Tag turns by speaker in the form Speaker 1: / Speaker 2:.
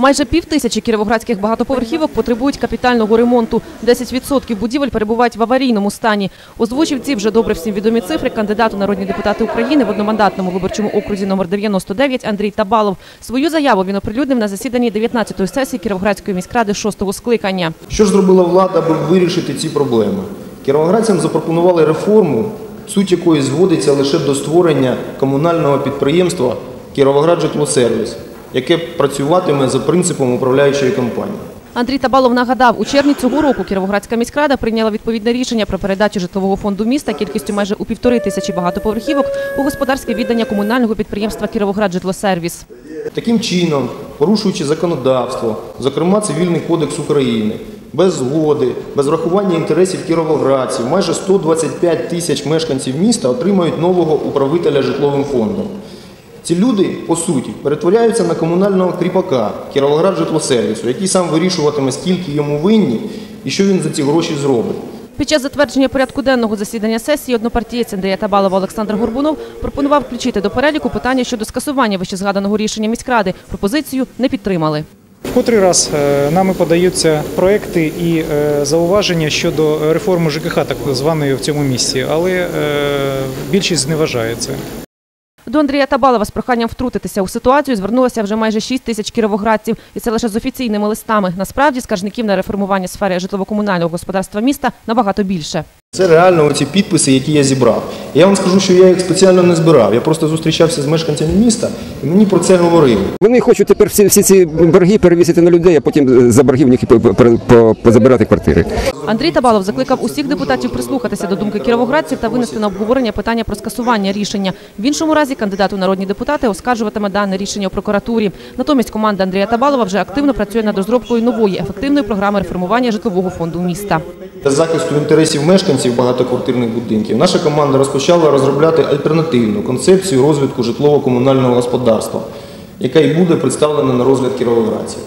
Speaker 1: Майже пів тисячі кіровоградських багатоповерхівок потребують капітального ремонту. 10% будівель перебувають в аварійному стані. Озвучив ці вже добре всім відомі цифри кандидат у народні депутати України в одномандатному виборчому окрузі номер 99 Андрій Табалов. Свою заяву він оприлюднив на засіданні 19-ї сесії Кіровоградської міськради 6-го скликання.
Speaker 2: Що ж зробила влада, аби вирішити ці проблеми? Кіровоградцям запропонували реформу, суть якої зводиться лише до створення комунального підприємства «Кіровоград-Житлосервіс», яке працюватиме за принципом управляючої компанії.
Speaker 1: Андрій Табалов нагадав, у червні цього року Кіровоградська міськрада прийняла відповідне рішення про передачу житлового фонду міста кількістю майже у півтори тисячі багатоповерхівок у господарське віддання комунального підприємства «Кіровоград-Житлосервіс».
Speaker 2: Таким чином, порушуючи законодавство, зокрема Цивільний кодекс України, без згоди, без врахування інтересів кіровоградців, майже 125 тисяч мешканців міста отримають нового управителя житловим фондом. Ці люди, по суті, перетворяються на комунального кріпака Кіровоград житлосервісу, який сам вирішуватиме, скільки йому винні і що він за ці гроші зробить.
Speaker 1: Під час затвердження порядку денного засідання сесії однопартієць Андрія Табалова Олександр Горбунов пропонував включити до переліку питання щодо скасування вищезгаданого рішення міськради. Пропозицію не підтримали.
Speaker 3: В котрий раз е, нами подаються проекти і е, зауваження щодо реформи ЖКХ, так званої в цьому місці, але е, більшість зневажається.
Speaker 1: До Андрія Табалова з проханням втрутитися у ситуацію звернулося вже майже 6 тисяч кіровоградців. І це лише з офіційними листами. Насправді, скаржників на реформування сфери житлово-комунального господарства міста набагато більше.
Speaker 2: Це реально оці підписи, які я зібрав. Я вам скажу, що я їх спеціально не збирав. Я просто зустрічався з мешканцями міста і мені про це говорили.
Speaker 4: Вони хочуть тепер всі, всі ці борги перевісити на людей, а потім за боргів в них позабирати квартири.
Speaker 1: Андрій Табалов закликав усіх депутатів прислухатися до думки кіровоградців та винести на обговорення питання про скасування рішення. В іншому разі кандидат у народні депутати оскаржуватиме дане рішення у прокуратурі. Натомість команда Андрія Табалова вже активно працює над розробкою нової ефективної програми реформування житлового фонду міста.
Speaker 2: Захисту інтересів мешканців багатоквартирних будинків наша команда розпочала розробляти альтернативну концепцію розвитку житлово-комунального господарства, яка і буде представлена на розгляд кіровоградців.